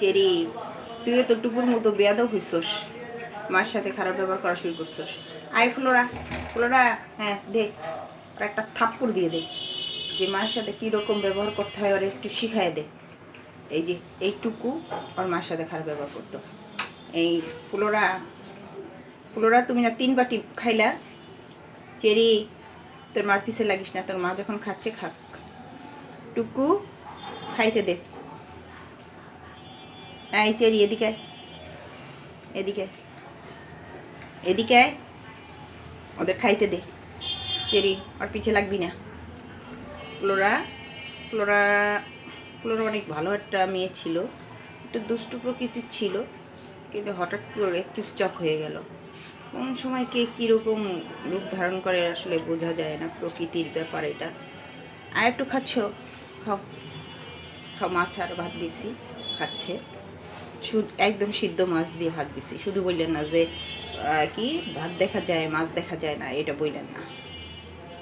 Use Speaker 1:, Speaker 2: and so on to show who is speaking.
Speaker 1: Cherry তুইও তো টুকুর মতো বেয়াদব হইছস। মার সাথে খারাপ ব্যবহার করা শুরু করছস। আয় ফ্লোরা, ফুলোরা হ্যাঁ দে। আর একটা থাপ্পড় দিয়ে দে। যে মার সাথে কীরকম ব্যবহার করতে হয় ওর একটু শিখায় দে। এই যে, এইটুকু ওর মার সাথে খারাপ ব্যবহার করতো। এই ফুলোরা ফুলোরা, তুমি না তিন বাটি খাইলা? চেরি, তোর মার পিছে লাগিস না, তোর মা যখন খাচ্ছে, খাক। টুকু, খাইতে দে। এই চেরি এদিকে এদিকে এদিকে ওদের খাইতে দে। চেরি, আর পিছে লাগবি না। ফ্লোরা ফ্লোরা ফ্লোরা অনেক ভালো একটা মেয়ে ছিল। একটু দুষ্টু প্রকৃতির ছিল। কিন্তু হঠাৎ করে চুপচাপ হয়ে গেল। কোন সময় কে কীরকম রূপ ধারণ করে আসলে বোঝা যায় না প্রকৃতির ব্যাপার এটা। আর একটু খাচ্ছ। খাও। খাও, মাছ আর ভাত দিছি। খাচ্ছে। একদম সিদ্ধ মাছ দিয়ে ভাত দিছি। শুধু বললেন না যে কি? ভাত দেখা যায়, মাছ দেখা যায় না, এটা বললেন না।